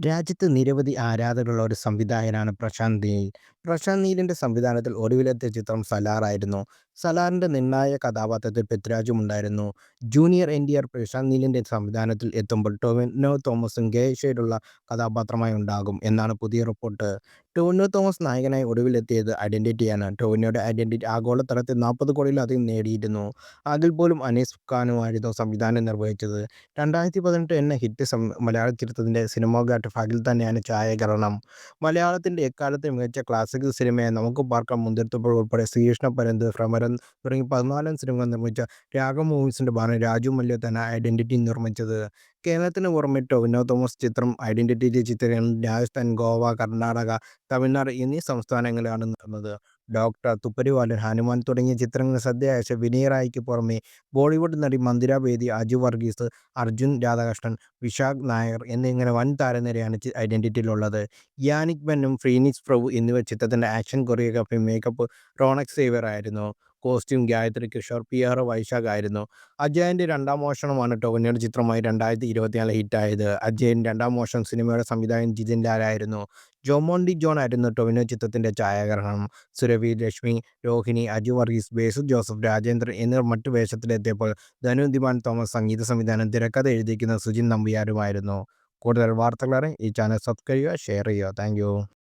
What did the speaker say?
രാജ്യത്ത് നിരവധി ആരാധകരുള്ള ഒരു സംവിധായകനാണ് പ്രശാന്ത് നീൽ. പ്രശാന്ത് നീലിന്റെ സംവിധാനത്തിൽ ഒടുവിലത്തെ ചിത്രം സലാറായിരുന്നു. സലാറിന്റെ നിർണായക കഥാപാത്രത്തിൽ പൃഥ്വിരാജും ഉണ്ടായിരുന്നു. Junior N D R Prashanth നീലിന്റെ സംവിധാനത്തിൽ എത്തുമ്പോൾ ടൊവിനോ തോമസും ഗേഷയുടെ കഥാപാത്രമായി ഉണ്ടാകും എന്നാണ് പുതിയ റിപ്പോർട്ട്. ടോവിനോ തോമസ് നായകനായി ഒടുവിലെത്തിയത് ഐഡന്റിറ്റിയാണ്. ടോവിനോയുടെ ഐഡന്റിറ്റി ആഗോളതലത്തിൽ നാൽപ്പത് കോടിയിലധികം നേടിയിരുന്നു. അതിൽ പോലും അനീസ് ഖാനുമായിരുന്നു സംവിധാനം നിർവഹിച്ചത്. രണ്ടായിരത്തി പതിനെട്ട് എന്ന ഹിറ്റ് മലയാള ചിത്രത്തിന്റെ സിനിമാറ്റോഗ്രാഫർ ഫാഗിൽ തന്നെയാണ് ഛായാഗ്രഹണം. മലയാളത്തിന്റെ എക്കാലത്തെ മികച്ച ക്ലാസിക് സിനിമയെ നമുക്ക് പാർക്കാൻ മുന്തിർത്തപ്പോൾ ഉൾപ്പെടെ ശ്രീകൃഷ്ണ പരന്ത് ഭ്രമരം തുടങ്ങി പതിനാലാം സിനിമകൾ നിർമ്മിച്ച രാഗം മൂവീസിന്റെ ഭാഗം രാജു മല്യ ഐഡന്റിറ്റി നിർമ്മിച്ചത്. കേരളത്തിന് പുറമെ ടൊവിനോ തോമസ് ചിത്രം ഐഡന്റിറ്റി ചിത്രീകരണം രാജസ്ഥാൻ, ഗോവ, കർണാടക, തമിഴ്നാട് എന്നീ സംസ്ഥാനങ്ങളിലാണ് നടന്നത്. ഡോക്ടർ, തുപ്പരിവാലൻ, ഹനുമാൻ തുടങ്ങിയ ചിത്രങ്ങൾ ശ്രദ്ധയായ വിനയ് റായിക്ക് പുറമെ ബോളിവുഡ് നടി മന്ദിര ബേദി, അജു വർഗീസ്, അർജുൻ രാധാകൃഷ്ണൻ, വിശാഖ് നായർ എന്നിങ്ങനെ വൻ താരനിരയാണ് ഐഡന്റിറ്റിയിലുള്ളത് യാനിക് ബെന്നും ഫ്രീനിക്സ് പ്രഭു എന്നിവർ ചിത്രത്തിന്റെ action choreography, makeup Ronex Xavier ആയിരുന്നു. Costume Gayathri Kishore, P R Vaishakh ആയിരുന്നു. അജയന്റെ രണ്ടാം മോഷണമാണ് ടൊവിനോയുടെ ചിത്രമായി രണ്ടായിരത്തി ഇരുപത്തിനാല് ഹിറ്റായത്. അജയൻ രണ്ടാം മോഷണം സിനിമയുടെ സംവിധായകൻ ജിതിൻ ലാലായിരുന്നു ജോമോണ്ടി ജോൺ ആയിരുന്നു ടൊവിനോ ചിത്രത്തിന്റെ ഛായാഗ്രഹണം. സുരഭി ലക്ഷ്മി, രോഹിണി, അജു വർഗീസ്, ബേസു ജോസഫ്, രാജേന്ദ്രൻ എന്നിവർ മറ്റു വേഷത്തിലെത്തിയപ്പോൾ ധനു ദിവാൻ തോമസ് സംഗീത സംവിധാനം, തിരക്കഥ എഴുതിയിരിക്കുന്നത് സുജിൻ നമ്പിയാരുമായിരുന്നു കൂടുതൽ വാർത്തകളറിയാൻ ഈ ചാനൽ സബ്സ്ക്രൈബ് ചെയ്യുക, ഷെയർ ചെയ്യുക. താങ്ക്